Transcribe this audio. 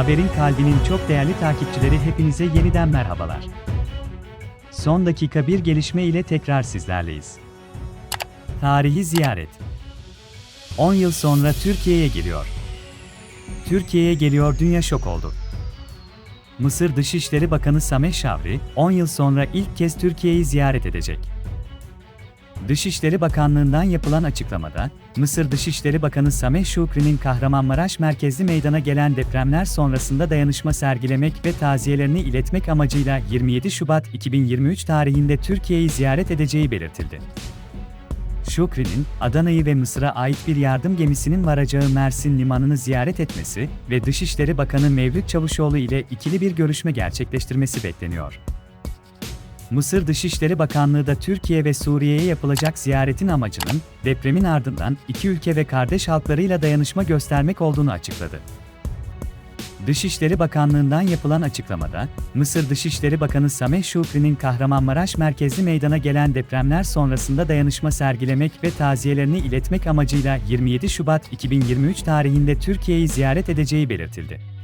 Haberin kalbinin çok değerli takipçileri hepinize yeniden merhabalar. Son dakika bir gelişme ile tekrar sizlerleyiz. Tarihi ziyaret. 10 yıl sonra Türkiye'ye geliyor. Türkiye'ye geliyor dünya şok oldu. Mısır Dışişleri Bakanı Sameh Şavri, 10 yıl sonra ilk kez Türkiye'yi ziyaret edecek. Dışişleri Bakanlığı'ndan yapılan açıklamada, Mısır Dışişleri Bakanı Sameh Şükri'nin Kahramanmaraş merkezli meydana gelen depremler sonrasında dayanışma sergilemek ve taziyelerini iletmek amacıyla 27 Şubat 2023 tarihinde Türkiye'yi ziyaret edeceği belirtildi. Şükri'nin, Adana'yı ve Mısır'a ait bir yardım gemisinin varacağı Mersin limanını ziyaret etmesi ve Dışişleri Bakanı Mevlüt Çavuşoğlu ile ikili bir görüşme gerçekleştirmesi bekleniyor. Mısır Dışişleri Bakanlığı da Türkiye ve Suriye'ye yapılacak ziyaretin amacının, depremin ardından iki ülke ve kardeş halklarıyla dayanışma göstermek olduğunu açıkladı. Dışişleri Bakanlığı'ndan yapılan açıklamada, Mısır Dışişleri Bakanı Sameh Şükri'nin Kahramanmaraş merkezli meydana gelen depremler sonrasında dayanışma sergilemek ve taziyelerini iletmek amacıyla 27 Şubat 2023 tarihinde Türkiye'yi ziyaret edeceği belirtildi.